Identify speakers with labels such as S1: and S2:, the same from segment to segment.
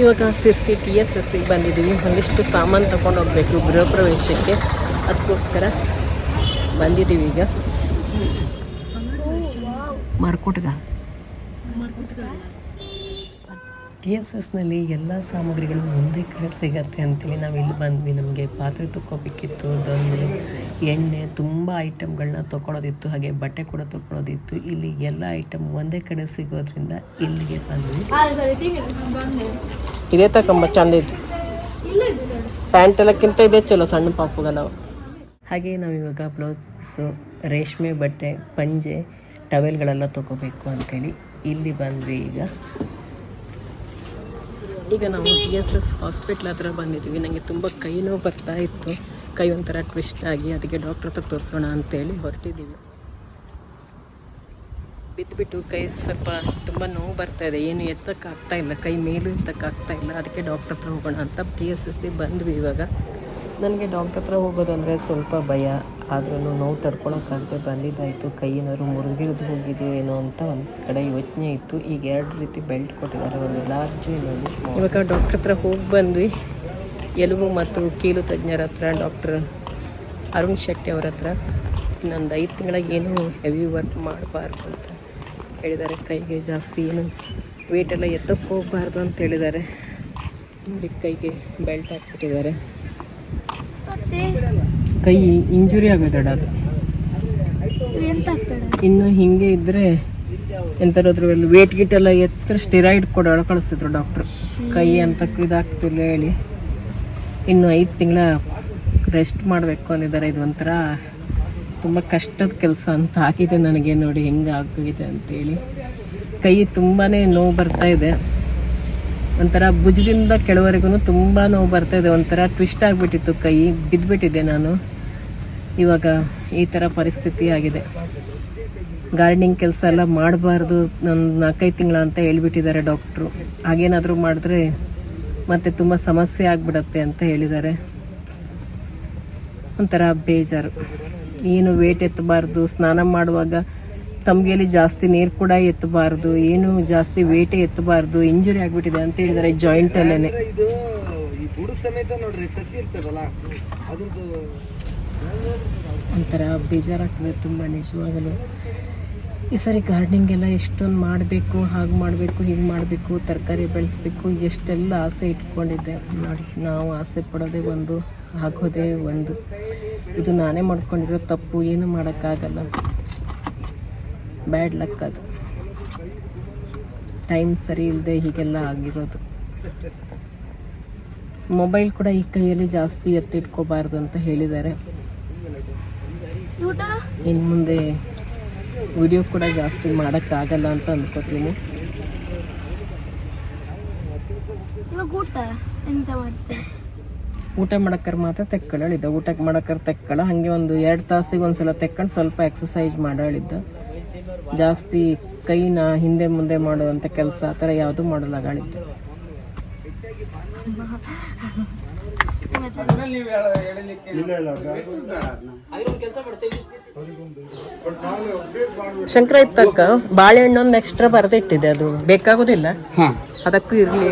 S1: ಇವಾಗ Sirsi T S ಎಸ್ಸಿಗೆ ಬಂದಿದ್ದೀವಿ. ಒಂದಿಷ್ಟು ಸಾಮಾನು ತಗೊಂಡು ಹೋಗಬೇಕು ಗೃಹಪ್ರವೇಶಕ್ಕೆ ಅದಕ್ಕೋಸ್ಕರ ಬಂದಿದ್ದೀವಿ ಈಗ. ಮಾರ್ಕೋಟ್ಗ? ಟಿ ಎಸ್ ಎಸ್ನಲ್ಲಿ ಎಲ್ಲ ಸಾಮಗ್ರಿಗಳು ಒಂದೇ ಕಡೆ ಸಿಗತ್ತೆ ಅಂತೇಳಿ ನಾವು ಇಲ್ಲಿ ಬಂದ್ವಿ. ನಮಗೆ ಪಾತ್ರೆ ತಗೋಬೇಕಿತ್ತು ದೊಣ್ಣೆ ಎಣ್ಣೆ ತುಂಬ ಐಟಮ್ಗಳನ್ನ ತೊಗೊಳೋದಿತ್ತು ಹಾಗೆ ಬಟ್ಟೆ ಕೂಡ ತೊಗೊಳೋದಿತ್ತು ಇಲ್ಲಿ ಎಲ್ಲ ಐಟಮ್ ಒಂದೇ ಕಡೆ ಸಿಗೋದ್ರಿಂದ ಇಲ್ಲಿಗೆ ಬಂದ್ವಿ. ಇದೇ ತಕೊಂಬ ಚಂದ ಇತ್ತು ಪ್ಯಾಂಟ್ ಎಲ್ಲಕ್ಕಿಂತ ಇದೇ ಚಲೋ ಸಣ್ಣ ಪಾಪುಗ ನಾವು. ಹಾಗೆ ನಾವು ಇವಾಗ ಬ್ಲೌಸು ರೇಷ್ಮೆ ಬಟ್ಟೆ ಪಂಜೆ ಟವೆಲ್ಗಳೆಲ್ಲ ತೊಗೋಬೇಕು ಅಂತೇಳಿ ಇಲ್ಲಿ ಬಂದ್ವಿ ಈಗ. ಈಗ ನಾವು ಟಿ ಎಸ್ ಎಸ್ ಹಾಸ್ಪಿಟ್ಲ್ ಹತ್ರ ಬಂದಿದ್ದೀವಿ. ನನಗೆ ತುಂಬ ಕೈ ನೋವು ಬರ್ತಾ ಇತ್ತು. ಕೈ ಒಂಥರ ಟ್ವಿಸ್ಟ್ ಆಗಿ ಅದಕ್ಕೆ ಡಾಕ್ಟ್ರ್ ಹತ್ರ ತೋರಿಸೋಣ ಅಂತೇಳಿ ಹೊರಟಿದ್ದೀವಿ. ಬಿದ್ದುಬಿಟ್ಟು ಕೈ ಸ್ವಲ್ಪ ತುಂಬ ನೋವು ಬರ್ತಾ ಇದೆ. ಏನು ಎತ್ತಕ್ಕಾಗ್ತಾ ಇಲ್ಲ. ಕೈ ಮೇಲೂ ಎತ್ತಕ್ಕಾಗ್ತಾ ಇಲ್ಲ. ಅದಕ್ಕೆ ಡಾಕ್ಟ್ರ್ ಹತ್ರ ಹೋಗೋಣ ಅಂತ ಪಿ ಎಸ್ ಎಸ್ ಸಿ ಬಂದ್ವಿ ಇವಾಗ. ನನಗೆ ಡಾಕ್ಟ್ರ್ ಹತ್ರ ಹೋಗೋದಂದರೆ ಸ್ವಲ್ಪ ಭಯ. ಆದ್ರೂ ನೋವು ತಡ್ಕೊಳಕ್ಕಾಗದೆ ಬಂದಿದ್ದಾಯಿತು. ಕೈ ಏನಾದ್ರು ಮುರಿದಿರಿದು ಹೋಗಿದೆಯೋ ಏನೋ ಅಂತ ಒಂದು ಕಡೆ ಯೋಚನೆ ಇತ್ತು. ಈಗ ಎರಡು ರೀತಿ ಬೆಲ್ಟ್ ಕೊಟ್ಟಿದ್ದಾರೆ. ಒಂದು ಲಾರ್ಜು ಇನ್ನೊಂದು ಸ್ಮಾಲ್. ಇವಾಗ ಡಾಕ್ಟ್ರ್ ಹತ್ರ ಹೋಗಿ ಬಂದ್ವಿ. ಎಲುಬು ಮತ್ತು ಕೀಲು ತಜ್ಞರ ಹತ್ರ ಡಾಕ್ಟ್ರ್ ಅರುಣ್ ಶೆಟ್ಟಿ ಅವ್ರ ಹತ್ರ. ಇನ್ನೊಂದು ಐದು ತಿಂಗಳಿಗೆ ಏನು ಹೆವಿ ವರ್ಕ್ ಮಾಡಬಾರ್ದು ಅಂತ ಹೇಳಿದ್ದಾರೆ. ಕೈಗೆ ಜಾಸ್ತಿ ಏನು ವೇಟ್ ಎಲ್ಲ ಎತ್ತಕ್ಕೆ ಹೋಗಬಾರ್ದು ಅಂತ ಹೇಳಿದ್ದಾರೆ. ನೋಡಿ ಕೈಗೆ ಬೆಲ್ಟ್ ಹಾಕ್ಬಿಟ್ಟಿದ್ದಾರೆ. ಕೈ ಇಂಜುರಿ ಆಗೋದು ಅದು. ಇನ್ನು ಹಿಂಗೆ ಇದ್ದರೆ ಎಂಥಾದ್ರೂ ವೇಟ್ ಗಿಟ್ ಎಲ್ಲ ಎತ್ತರ ಸ್ಟಿರಾಯ್ಡ್ ಕೊಡ ಕಳಿಸಿದ್ರು ಡಾಕ್ಟ್ರು ಕೈ ಅಂತ ಇದಾಗ್ತಿಲ್ಲ ಹೇಳಿ. ಇನ್ನು ಐದು ತಿಂಗಳ ರೆಸ್ಟ್ ಮಾಡಬೇಕು ಅಂದಿದ್ದಾರೆ. ಇದು ಒಂಥರ ತುಂಬ ಕಷ್ಟದ ಕೆಲಸ ಅಂತ ಆಗಿದೆ ನನಗೆ ನೋಡಿ ಹೆಂಗೆ ಆಗಿದೆ ಅಂತೇಳಿ. ಕೈ ತುಂಬಾ ನೋವು ಬರ್ತಾ ಇದೆ. ಒಂಥರ ಭುಜದಿಂದ ಕೆಳವರೆಗೂ ತುಂಬ ನೋವು ಬರ್ತಾ ಇದೆ. ಒಂಥರ ಟ್ವಿಸ್ಟ್ ಆಗಿಬಿಟ್ಟಿತ್ತು ಕೈ ಬಿದ್ದುಬಿಟ್ಟಿದ್ದೆ ನಾನು. ಇವಾಗ ಈ ಥರ ಪರಿಸ್ಥಿತಿ ಆಗಿದೆ. ಗಾರ್ಡನಿಂಗ್ ಕೆಲಸ ಎಲ್ಲ ಮಾಡಬಾರ್ದು ನನ್ನ ನಾಲ್ಕೈದು ತಿಂಗಳ ಅಂತ ಹೇಳ್ಬಿಟ್ಟಿದ್ದಾರೆ ಡಾಕ್ಟ್ರು ಹಾಗೇನಾದರೂ ಮಾಡಿದ್ರೆ ಮತ್ತೆ ತುಂಬ ಸಮಸ್ಯೆ ಆಗಿಬಿಡತ್ತೆ ಅಂತ ಹೇಳಿದ್ದಾರೆ. ಒಂಥರ ಬೇಜಾರು. ಏನು ವೇಟ್ ಎತ್ತಬಾರ್ದು. ಸ್ನಾನ ಮಾಡುವಾಗ ತಂಬಿಗೆಯಲ್ಲಿ ಜಾಸ್ತಿ ನೀರು ಕೂಡ ಎತ್ತಬಾರ್ದು ಏನು ಜಾಸ್ತಿ ವೇಟ್ ಎತ್ತಬಾರ್ದು ಇಂಜುರಿ ಆಗ್ಬಿಟ್ಟಿದೆ ಅಂತ ಹೇಳಿದ್ದಾರೆ ಜಾಯಿಂಟಲ್ಲೇ
S2: ಇದು ಈ ಬುಡ ಸಮೇತ ನೋಡ್ರಿ ಸಸಿ ಇರ್ತದಲ್ಲ ಅದ್ರದ್ದು
S1: ಒಂಥರ ಬೇಜಾರಾಗ್ತದೆ ತುಂಬ ನಿಜವಾಗಲೂ. ಈ ಸರಿ ಗಾರ್ಡನಿಂಗ್ ಎಲ್ಲ ಎಷ್ಟೊಂದು ಮಾಡಬೇಕು ಹಾಗೆ ಮಾಡಬೇಕು ಹೀಗೆ ಮಾಡಬೇಕು ತರಕಾರಿ ಬೆಳೆಸ್ಬೇಕು ಎಷ್ಟೆಲ್ಲ ಆಸೆ ಇಟ್ಕೊಂಡಿದ್ದೆ. ನೋಡಿ ನಾವು ಆಸೆ ಪಡೋದೇ ಒಂದು ಹಾಕೋದೇ ಒಂದು. ಇದು ನಾನೇ ಮಾಡ್ಕೊಂಡಿರೋ ತಪ್ಪು ಏನು ಮಾಡೋಕ್ಕಾಗಲ್ಲ. ಬ್ಯಾಡ್ ಲಕ್ ಅದು. ಟೈಮ್ ಸರಿ ಇಲ್ಲದೆ ಹೀಗೆಲ್ಲ ಆಗಿರೋದು. ಮೊಬೈಲ್ ಕೂಡ ಈ ಕೈಯಲ್ಲಿ ಜಾಸ್ತಿ ಎತ್ತಿಟ್ಕೋಬಾರ್ದು ಅಂತ ಹೇಳಿದ್ದಾರೆ. ಇನ್ನು ಮುಂದೆ ವಿಡಿಯೋ ಕೂಡ ಜಾಸ್ತಿ ಮಾಡೋಕ್ಕಾಗಲ್ಲ ಅಂತ ಅಂದ್ಕೋತೀನಿ
S3: ಊಟ
S1: ಮಾಡಕ್ಕರ್ ಮಾತ್ರ ತೆಕ್ಕಳಿದ್ದ ಊಟಕ್ಕೆ ಮಾಡಕ್ಕರ್ ತೆಕ್ಕಳ ಹಾಗೆ ಒಂದು ಎರಡು ತಾಸಿಗೆ ಒಂದ್ಸಲ ತೆಕ್ಕೊಂಡು ಸ್ವಲ್ಪ ಎಕ್ಸಸೈಸ್ ಮಾಡೋ ಹೇಳಿದ್ದ ಜಾಸ್ತಿ ಕೈನ ಹಿಂದೆ ಮುಂದೆ ಮಾಡುವಂಥ ಕೆಲಸ ಆ ಥರ ಯಾವುದೂ ಮಾಡಲ್ಲ ಗಾಳಿದ್ದು ಶಂಕರ ಇತ್ತಕ್ಕ ಬಾಳೆಹಣ್ಣು ಒಂದು ಎಕ್ಸ್ಟ್ರಾ ಬರೆದಿಟ್ಟಿದೆ ಅದು. ಬೇಕಾಗೋದಿಲ್ಲ? ಅದಕ್ಕೂ ಇರಲಿ.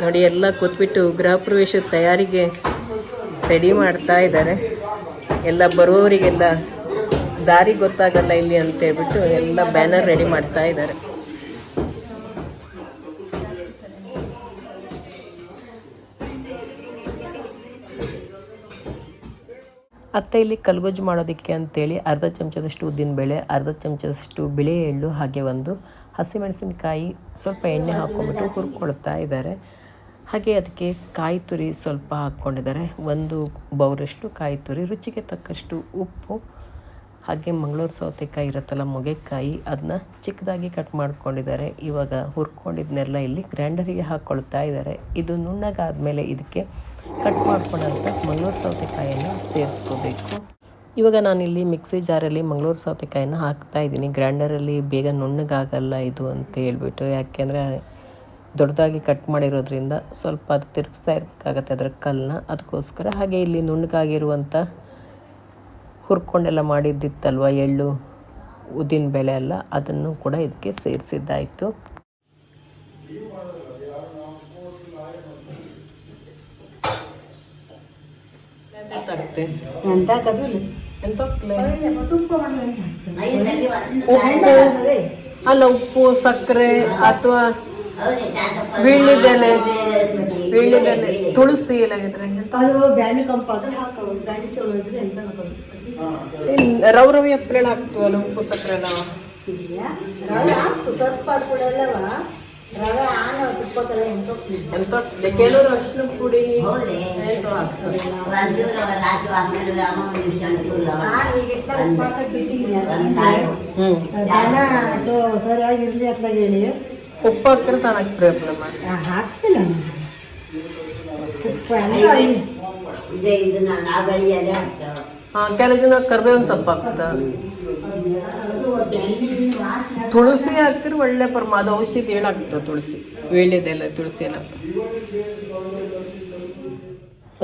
S1: ನೋಡಿ ಎಲ್ಲ ಕೂತ್ಬಿಟ್ಟು ಗೃಹ ಪ್ರವೇಶದ ತಯಾರಿಗೆ ರೆಡಿ ಮಾಡ್ತಾ ಇದ್ದಾರೆ. ಎಲ್ಲ ಬರುವವರಿಗೆಲ್ಲ ದಾರಿ ಗೊತ್ತಾಗಲ್ಲ ಇಲ್ಲಿ ಅಂತ ಹೇಳ್ಬಿಟ್ಟು ಎಲ್ಲ ಬ್ಯಾನರ್ ರೆಡಿ ಮಾಡ್ತಾ ಇದ್ದಾರೆ. ಅತ್ತೆ ಇಲ್ಲಿ ಕಲ್ಗೊಜ್ಜು ಮಾಡೋದಕ್ಕೆ ಅಂತೇಳಿ ಅರ್ಧ ಚಮಚದಷ್ಟು ಉದ್ದಿನಬೇಳೆ ಅರ್ಧ ಚಮಚದಷ್ಟು ಬಿಳಿ ಎಳ್ಳು, ಹಾಗೆ ಒಂದು ಹಸಿಮೆಣಸಿನಕಾಯಿ, ಸ್ವಲ್ಪ ಎಣ್ಣೆ ಹಾಕ್ಕೊಂಬಿಟ್ಟು ಹುರ್ಕೊಳ್ತಾ ಇದ್ದಾರೆ. ಹಾಗೆ ಅದಕ್ಕೆ ಕಾಯಿ ತುರಿ ಸ್ವಲ್ಪ ಹಾಕ್ಕೊಂಡಿದ್ದಾರೆ. ಒಂದು ಬೌರಷ್ಟು ಕಾಯಿ ತುರಿ, ರುಚಿಗೆ ತಕ್ಕಷ್ಟು ಉಪ್ಪು ಹಾಗೆ ಮಂಗಳೂರು ಸೌತೆಕಾಯಿ ಇರುತ್ತಲ್ಲ, ಮೊಗೆಕಾಯಿ ಅದನ್ನ ಚಿಕ್ಕದಾಗಿ ಕಟ್ ಮಾಡ್ಕೊಂಡಿದ್ದಾರೆ. ಇವಾಗ ಹುರ್ಕೊಂಡಿದ್ನೆಲ್ಲ ಇಲ್ಲಿ ಗ್ರ್ಯಾಂಡರಿಗೆ ಹಾಕ್ಕೊಳ್ತಾ ಇದ್ದಾರೆ. ಇದು ನುಣ್ಣಗಾದ್ಮೇಲೆ ಇದಕ್ಕೆ ಕಟ್ ಮಾಡ್ಕೊಂಡಂಥ ಮಂಗಳೂರು ಸೌತೆಕಾಯನ್ನು ಸೇರಿಸ್ಕೋಬೇಕು. ಇವಾಗ ನಾನಿಲ್ಲಿ ಮಿಕ್ಸಿ ಜಾರಲ್ಲಿ ಮಂಗಳೂರು ಸೌತೆಕಾಯಿನ ಹಾಕ್ತಾ ಇದ್ದೀನಿ. ಗ್ರ್ಯಾಂಡರಲ್ಲಿ ಬೇಗ ನುಣ್ಣಗಾಗಲ್ಲ ಇದು ಅಂತ ಹೇಳ್ಬಿಟ್ಟು, ಯಾಕೆಂದರೆ ದೊಡ್ಡದಾಗಿ ಕಟ್ ಮಾಡಿರೋದ್ರಿಂದ ಸ್ವಲ್ಪ ಅದು ತಿರುಗಿಸ್ತಾ ಇರಬೇಕಾಗತ್ತೆ ಅದರ ಕಲ್ಲನ್ನ ಅದಕ್ಕೋಸ್ಕರ ಹಾಗೆ ಇಲ್ಲಿ ನುಣ್ಣಗಾಗಿರುವಂಥ ಹುರ್ಕೊಂಡೆಲ್ಲ ಮಾಡಿದ್ದಿತ್ತಲ್ವ ಎಳ್ಳು ಉದ್ದಿನ ಬೆಳೆ ಎಲ್ಲ ಅದನ್ನು ಕೂಡ ಇದಕ್ಕೆ ಸೇರಿಸಿದ್ದಾಯಿತು. ಅಲ್ಲ ಉಪ್ಪು ಸಕ್ಕರೆ ಅಥವಾ ಬೀಳಿದೆಲೆ ಬೀಳಿದೆಲೆ ತುಳಸಿ ಎಲ್ಲ
S4: ಇದ್ರೆ
S1: ರವ್ ರವಿ ಹಪ್ಪಳ ಹಾಕ್ತವಲ್ಲ ಉಪ್ಪು ಸಕ್ಕರೆ
S4: ಎಂತ?
S1: ಕೆಲವರು ಅಷ್ಟು ಪುಡಿ ಹಾಕ್ತಾರೆ.
S4: ಉಪ್ಪು ಸರಿಯಾಗಿರ್ಲಿ ಅತ್ಲಾಗ ಹೇಳಿ.
S1: ಉಪ್ಪು ಹಾಕಿದ್ರೆ ತಾನು ಪ್ರಾಬ್ಲಮ್
S4: ಆ, ಹಾಕ್ತಿಲ್ಲ ನಾನು. ತುಪ್ಪ ಎಲ್ಲ ಅಲ್ಲಿ.
S1: ಹಾ ಕೆಲವು ಜನ ಕರ್ಬೇವಿನ ಸೊಪ್ಪು ಹಾಕ್ತ
S4: ಅದು ಬ್ಯಾಣಿ ವಾಸನೆ
S1: ತುಳಸಿ ಹಾಕಿದ್ರೆ ಒಳ್ಳೆ ಪರಮ ಅದು ಔಷಧಿ ಹೇಳಾಗ್ತದೆ ತುಳಸಿ? ವೀಳ್ಯದೆಲ್ಲ ತುಳಸಿ ಎಲ್ಲ.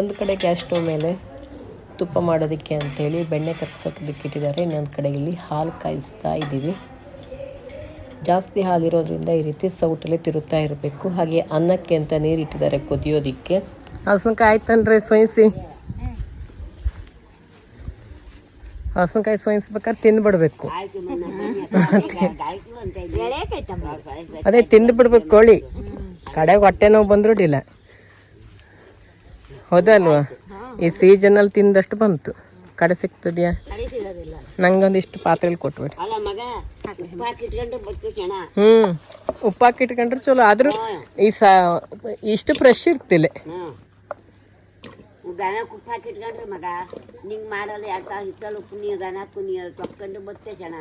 S1: ಒಂದು ಕಡೆ ಗ್ಯಾಸ್ ಸ್ಟವ್ ಮೇಲೆ ತುಪ್ಪ ಮಾಡೋದಕ್ಕೆ ಅಂತೇಳಿ ಬೆಣ್ಣೆ ಕರ್ಸೋದಕ್ಕೆ ಇಟ್ಟಿದ್ದಾರೆ ಇನ್ನೊಂದು ಕಡೆ ಇಲ್ಲಿ ಹಾಲು ಕಾಯಿಸ್ತಾ ಇದ್ದೀವಿ. ಜಾಸ್ತಿ ಹಾಲಿರೋದ್ರಿಂದ ಈ ರೀತಿ ಸೌಟಲ್ಲಿ ತಿರುತ್ತಾ ಇರಬೇಕು. ಹಾಗೆ ಅನ್ನಕ್ಕೆ ಅಂತ ನೀರು ಇಟ್ಟಿದ್ದಾರೆ ಕುದಿಯೋದಕ್ಕೆ. ಹಸನಕಾಯಿ ಆಯ್ತನ್ರಿ ಸೊಯ್ಸಿ. ಹಸನಕಾಯಿ ಸೋಯಿಸ್ಬೇಕಾದ್ರೆ ತಿಂದ್ಬಿಡ್ಬೇಕು ಅದೇ ತಿಂದು ಬಿಡ್ಬೇಕು ಕೋಳಿ. ಕಡೆಗೆ ಹೊಟ್ಟೆ ನೋವು ಬಂದ್ರು ಅಡ್ಡಿಲ್ಲ ಹೌದಲ್ವಾ? ಈ ಸೀಸನಲ್ಲಿ ತಿಂದಷ್ಟು ಬಂತು. ಕಡೆ ಸಿಗ್ತದ್ಯಾ? ನಂಗೊಂದಿಷ್ಟು ಪಾತ್ರೆಲಿ ಕೊಟ್ಬಿಡಿ. ಹ್ಞೂ ಉಪ್ಪಾಕಿಟ್ಕೊಂಡ್ರೆ ಚಲೋ. ಆದರೂ ಈ ಸಾ ಇಷ್ಟು ಫ್ರೆಶ್ ಇರ್ತಿಲ್ಲ.
S5: ದನ ಉಪ್ಪು ಹಾಕಿಟ್ಕೊಂಡ್ರೆ ಮಗ ನಿಂಗೆ ಮಾಡಲ್ಲ ಯಾಕ ಹಿತ್ತಲು ಉಪ್ಪು ನೀರು ದನ ಕುನಿ ತೊಕ್ಕೊಂಡು ಬತ್ತೆ ಚೆನ್ನ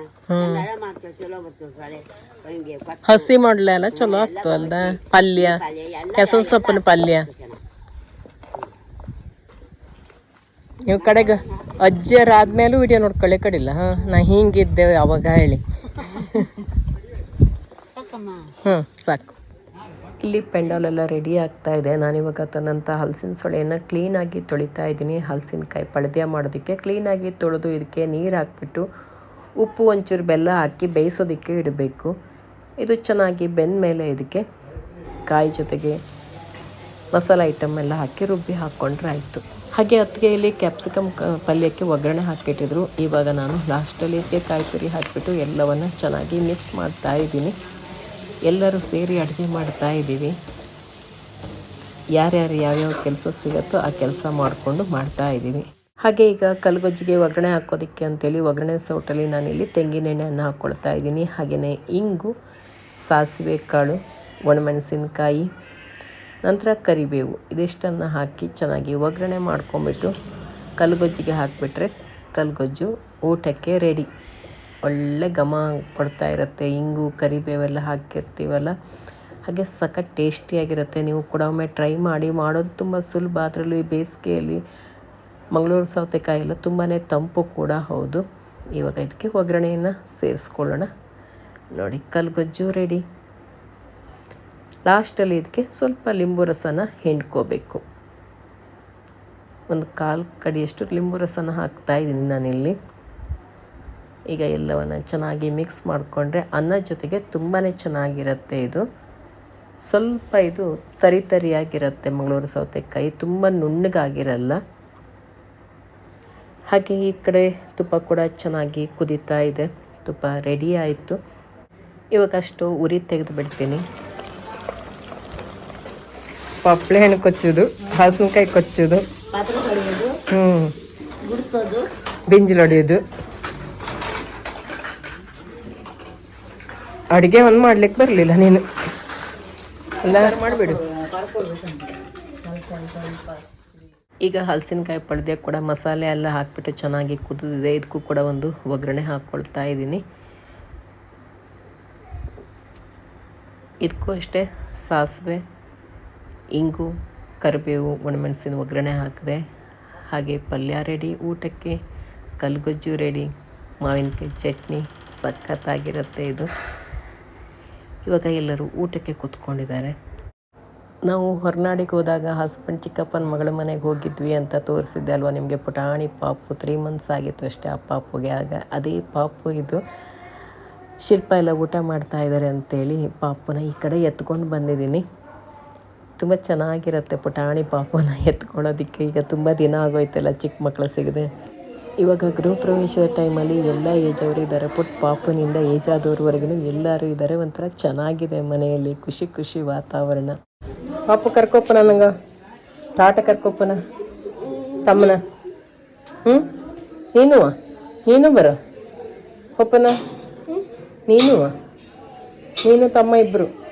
S5: ದನ ಮಾಡ್ತೇವೆ ಚಲೋ ಬರ್ತದೆ ಸೊಳೆ ಹಿಂಗೆ
S1: ಹಸಿ ಮಾಡ್ಲೆ ಚಲೋ ಚಲೋ ಆಗ್ತವಲ್ದ ಪಲ್ಯ ಕೆಸರು ಸೊಪ್ಪಿನ ಪಲ್ಯ. ನೀವು ಕಡೆಗೆ ಅಜ್ಜಿಯರ್ ಆದ್ಮೇಲೂ ವಿಡಿಯೋ ನೋಡ್ಕೊಳ್ಳಿ ಕಡಿಲ್ಲ ಹಾ? ನಾ ಹಿಂಗಿದ್ದೆ ಅವಾಗ ಹೇಳಿ. ಹ್ಞೂ ಸಾಕು. ಇಲ್ಲಿ ಪೆಂಡಾಲ್ ಎಲ್ಲ ರೆಡಿ ಆಗ್ತಾ ಇದೆ. ನಾನಿವಾಗ ತನ್ನಂಥ ಹಲಸಿನ ಸೊಳೆಯನ್ನು ಕ್ಲೀನಾಗಿ ತೊಳಿತಾ ಇದ್ದೀನಿ. ಹಲಸಿನಕಾಯಿ ಪಳದ್ಯ ಮಾಡೋದಕ್ಕೆ ಕ್ಲೀನಾಗಿ ತೊಳೆದು ಇದಕ್ಕೆ ನೀರು ಹಾಕ್ಬಿಟ್ಟು ಉಪ್ಪು, ಒಂಚೂರು ಬೆಲ್ಲ ಹಾಕಿ ಬೇಯಿಸೋದಕ್ಕೆ ಇಡಬೇಕು. ಇದು ಚೆನ್ನಾಗಿ ಬೆಂದ ಮೇಲೆ ಇದಕ್ಕೆ ಕಾಯಿ ಜೊತೆಗೆ ಮಸಾಲ ಐಟಮ್ ಎಲ್ಲ ಹಾಕಿ ರುಬ್ಬಿ ಹಾಕ್ಕೊಂಡ್ರೆ ಆಯಿತು. ಹಾಗೆ ಅತ್ತಿಗೆಯಲ್ಲಿ ಕ್ಯಾಪ್ಸಿಕಮ್ ಪಲ್ಯಕ್ಕೆ ಒಗ್ಗರಣೆ ಹಾಕಿಟ್ಟಿದ್ರು ಇವಾಗ ನಾನು ಲಾಸ್ಟಲ್ಲಿ ಕಾಯಿ ತುರಿ ಹಾಕಿಬಿಟ್ಟು ಎಲ್ಲವನ್ನು ಚೆನ್ನಾಗಿ ಮಿಕ್ಸ್ ಮಾಡ್ತಾ ಇದ್ದೀನಿ. ಎಲ್ಲರೂ ಸೇರಿ ಅಡುಗೆ ಮಾಡ್ತಾ ಇದ್ದೀವಿ. ಯಾರ್ಯಾರು ಯಾವ್ಯಾವ ಕೆಲಸ ಸಿಗುತ್ತೋ ಆ ಕೆಲಸ ಮಾಡಿಕೊಂಡು ಮಾಡ್ತಾ ಇದ್ದೀವಿ. ಹಾಗೆ ಈಗ ಕಲ್ಗೊಜ್ಜಿಗೆ ಒಗ್ಗರಣೆ ಹಾಕೋದಕ್ಕೆ ಅಂತೇಳಿ ಒಗ್ಗರಣೆ ಸೌಟಲ್ಲಿ ನಾನಿಲ್ಲಿ ತೆಂಗಿನೆಣ್ಣೆಯನ್ನು ಹಾಕ್ಕೊಳ್ತಾ ಇದ್ದೀನಿ. ಹಾಗೆಯೇ ಇಂಗು, ಸಾಸಿವೆ, ಕಾಳು, ಒಣಮೆಣಸಿನಕಾಯಿ, ನಂತರ ಕರಿಬೇವು ಇದಿಷ್ಟನ್ನು ಹಾಕಿ ಚೆನ್ನಾಗಿ ಒಗ್ಗರಣೆ ಮಾಡ್ಕೊಂಬಿಟ್ಟು ಕಲ್ಗೊಜ್ಜಿಗೆ ಹಾಕಿಬಿಟ್ರೆ ಕಲ್ಗೊಜ್ಜು ಊಟಕ್ಕೆ ರೆಡಿ. ಒಳ್ಳೆ ಘಮ ಕೊಡ್ತಾ ಇರುತ್ತೆ. ಇಂಗು, ಕರಿಬೇವೆಲ್ಲ ಹಾಕಿರ್ತೀವಲ್ಲ? ಹಾಗೆ ಸಖತ್ ಟೇಸ್ಟಿಯಾಗಿರುತ್ತೆ ನೀವು ಕೂಡ ಒಮ್ಮೆ ಟ್ರೈ ಮಾಡಿ. ಮಾಡೋದು ತುಂಬ ಸುಲಭ. ಅದರಲ್ಲೂ ಈ ಬೇಸಿಗೆಯಲ್ಲಿ ಮಂಗಳೂರು ಸೌತೆಕಾಯಿ ಎಲ್ಲ ತುಂಬಾ ತಂಪು ಕೂಡ ಹೌದು. ಇವಾಗ ಇದಕ್ಕೆ ಒಗ್ಗರಣೆಯನ್ನು ಸೇರಿಸ್ಕೊಳ್ಳೋಣ. ನೋಡಿ, ಕಲ್ಗೊಜ್ಜು ರೆಡಿ ಲಾಸ್ಟಲ್ಲಿ ಇದಕ್ಕೆ ಸ್ವಲ್ಪ ಲಿಂಬು ರಸನ ಹಿಂಡ್ಕೋಬೇಕು. ಒಂದು ಕಾಲು ಕಡಿಯಷ್ಟು ಲಿಂಬು ರಸನ ಹಾಕ್ತಾ ಇದ್ದೀನಿ ನಾನಿಲ್ಲಿ. ಈಗ ಎಲ್ಲವನ್ನು ಚೆನ್ನಾಗಿ ಮಿಕ್ಸ್ ಮಾಡಿಕೊಂಡ್ರೆ ಅನ್ನ ಜೊತೆಗೆ ತುಂಬಾ ಚೆನ್ನಾಗಿರುತ್ತೆ ಇದು. ಸ್ವಲ್ಪ ಇದು ತರಿ ತರಿಯಾಗಿರುತ್ತೆ ಮಂಗಳೂರು ಸೌತೆಕಾಯಿ ತುಂಬ ನುಣ್ಣಗಾಗಿರಲ್ಲ. ಹಾಗೆ ಈ ಕಡೆ ತುಪ್ಪ ಕೂಡ ಚೆನ್ನಾಗಿ ಕುದಿತಾ ಇದೆ. ತುಪ್ಪ ರೆಡಿ ಆಯಿತು. ಇವಾಗ ಅಷ್ಟು ಉರಿ ತೆಗೆದು ಬಿಡ್ತೀನಿ ಪಪ್ಳೆ ಹಣ್ಣು ಕೊಚ್ಚೋದು ಹಲಸಿನಕಾಯಿ ಕೊಚ್ಚೋದು. ಹ್ಞೂ
S4: ಗುಡಿಸೋದು.
S1: ಬಿಂಜಲು ಹೊಡೆಯೋದು. ಅಡುಗೆ ಒಂದು ಮಾಡ್ಲಿಕ್ಕೆ ಬರಲಿಲ್ಲ ನೀನು. ಎಲ್ಲ ಮಾಡಿಬಿಡು. ಈಗ ಹಲಸಿನಕಾಯಿ ಪಡೆದೇ ಕೂಡ ಮಸಾಲೆ ಎಲ್ಲ ಹಾಕಿಬಿಟ್ಟು ಚೆನ್ನಾಗಿ ಕುದಿದಿದೆ. ಇದಕ್ಕೂ ಕೂಡ ಒಂದು ಒಗ್ಗರಣೆ ಹಾಕ್ಕೊಳ್ತಾ ಇದ್ದೀನಿ. ಇದಕ್ಕೂ ಅಷ್ಟೇ ಸಾಸಿವೆ, ಇಂಗು, ಕರಿಬೇವು, ಒಣಮೆಣಸಿನ ಒಗ್ಗರಣೆ ಹಾಕಿದೆ. ಹಾಗೆ ಪಲ್ಯ ರೆಡಿ, ಊಟಕ್ಕೆ ಕಲ್ಗೊಜ್ಜು ರೆಡಿ, ಮಾವಿನಕಾಯಿ ಚಟ್ನಿ ಸಖತ್ತಾಗಿರುತ್ತೆ ಇದು. ಇವಾಗ ಎಲ್ಲರೂ ಊಟಕ್ಕೆ ಕೂತ್ಕೊಂಡಿದ್ದಾರೆ. ನಾವು ಹೊರನಾಡಿಗೆ ಹೋದಾಗ ಹಸ್ಬೆಂಡ್ ಚಿಕ್ಕಪ್ಪನ ಮಗಳ ಮನೆಗೆ ಹೋಗಿದ್ವಿ ಅಂತ ತೋರಿಸಿದ್ದೆ ಅಲ್ವಾ ನಿಮಗೆ? ಪುಟಾಣಿ ಪಾಪು ತ್ರೀ ಮಂತ್ಸ್ ಆಗಿತ್ತು ಅಷ್ಟೇ ಆ ಪಾಪುಗೆ. ಆಗ ಅದೇ ಪಾಪು ಇದು. ಶಿಲ್ಪ ಎಲ್ಲ ಊಟ ಮಾಡ್ತಾ ಇದ್ದಾರೆ ಅಂತೇಳಿ ಪಾಪುನ ಈ ಕಡೆ ಎತ್ಕೊಂಡು ಬಂದಿದ್ದೀನಿ. ತುಂಬ ಚೆನ್ನಾಗಿರುತ್ತೆ ಪುಟಾಣಿ ಪಾಪುನ ಎತ್ಕೊಳ್ಳೋದಕ್ಕೆ ಈಗ ತುಂಬ ದಿನ ಆಗೋಯ್ತಲ್ಲ ಚಿಕ್ಕ ಮಕ್ಕಳು ಸಿಗದೆ. ಇವಾಗ ಗೃಹ ಪ್ರವೇಶದ ಟೈಮಲ್ಲಿ ಎಲ್ಲ ಏಜ್ ಅವರು ಇದ್ದಾರೆ. ಪುಟ್ಟ ಪಾಪನಿಂದ ಏಜ್ ಆದವ್ರವರೆಗೂ ಎಲ್ಲರೂ ಇದ್ದಾರೆ. ಒಂಥರ ಚೆನ್ನಾಗಿದೆ ಮನೆಯಲ್ಲಿ. ಖುಷಿ ಖುಷಿ ವಾತಾವರಣ. ಪಾಪು ಕರ್ಕೊಪ್ಪನ ನಂಗೆ? ತಾಟ ಕರ್ಕೊಪ್ಪನ? ತಮ್ಮನ? ಹ್ಞೂ ನೀನು ನೀನು ಬರ? ಒಪ್ಪನ? ನೀನು ನೀನು ತಮ್ಮ ಇಬ್ಬರು